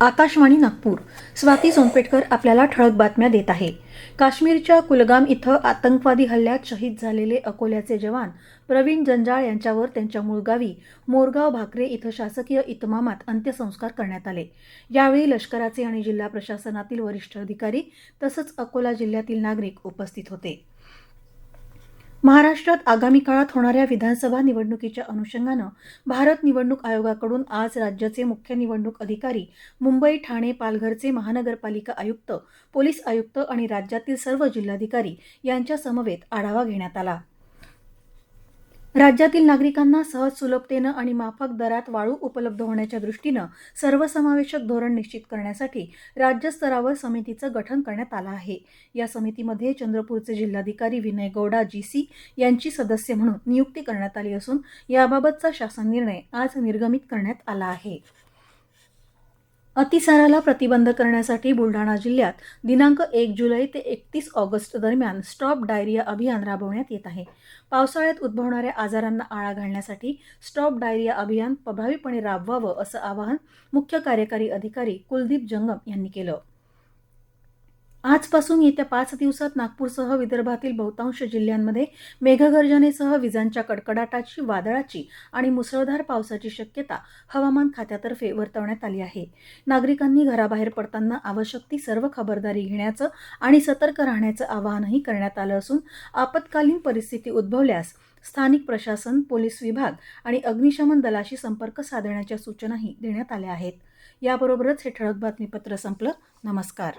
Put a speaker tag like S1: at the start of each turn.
S1: आकाशवाणी नागपूर. स्वाती सोनपेटकर आपल्याला ठळक बातम्या देत आहे. काश्मीरच्या कुलगाम इथं आतंकवादी हल्ल्यात शहीद झालेले अकोल्याचे जवान प्रवीण जंजाळ यांच्यावर त्यांच्या मूळ गावी मोरगाव भाकरे इथं शासकीय इतमामात अंत्यसंस्कार करण्यात आले. यावेळी लष्कराचे आणि जिल्हा प्रशासनातील वरिष्ठ अधिकारी तसंच अकोला जिल्ह्यातील नागरिक उपस्थित होते. महाराष्ट्रात आगामी काळात होणाऱ्या विधानसभा निवडणुकीच्या अनुषंगानं भारत निवडणूक आयोगाकडून आज राज्याचे मुख्य निवडणूक अधिकारी मुंबई ठाणे पालघरचे महानगरपालिका आयुक्त पोलीस आयुक्त आणि राज्यातील सर्व जिल्हाधिकारी यांच्या समवेत आढावा घेण्यात आला. राज्यातील नागरिकांना सहज सुलभतेनं आणि माफक दरात वाळू उपलब्ध होण्याच्या दृष्टीनं सर्वसमावेशक धोरण निश्चित करण्यासाठी राज्यस्तरावर समितीचं गठन करण्यात आलं आहे. या समितीमध्ये चंद्रपूरचे जिल्हाधिकारी विनय गौडा जी सी यांची सदस्य म्हणून नियुक्ती करण्यात आली असून याबाबतचा शासन निर्णय आज निर्गमित करण्यात आला आहे. अतिसाराला प्रतिबंध करण्यासाठी बुलढाणा जिल्ह्यात दिनांक एक जुलै ते एकतीस ऑगस्ट दरम्यान स्टॉप डायरिया अभियान राबवण्यात येत आहे. पावसाळ्यात उद्भवणाऱ्या आजारांना आळा घालण्यासाठी स्टॉप डायरिया अभियान प्रभावीपणे राबवावं असं आवाहन मुख्य कार्यकारी अधिकारी कुलदीप जंगम यांनी केलं. आजपासून येत्या पाच दिवसात नागपूरसह विदर्भातील बहुतांश जिल्ह्यांमध्ये मेघगर्जनेसह विजांच्या कडकडाटाची वादळाची आणि मुसळधार पावसाची शक्यता हवामान खात्यातर्फे वर्तवण्यात आली आहे. नागरिकांनी घराबाहेर पडताना आवश्यक ती सर्व खबरदारी घेण्याचं आणि सतर्क राहण्याचं आवाहनही करण्यात आलं असून आपत्कालीन परिस्थिती उद्भवल्यास स्थानिक प्रशासन पोलीस विभाग आणि अग्निशमन दलाशी संपर्क साधण्याच्या सूचनाही देण्यात आल्या आहेत. याबरोबरच हे ठळक बातमीपत्र संपलं. नमस्कार.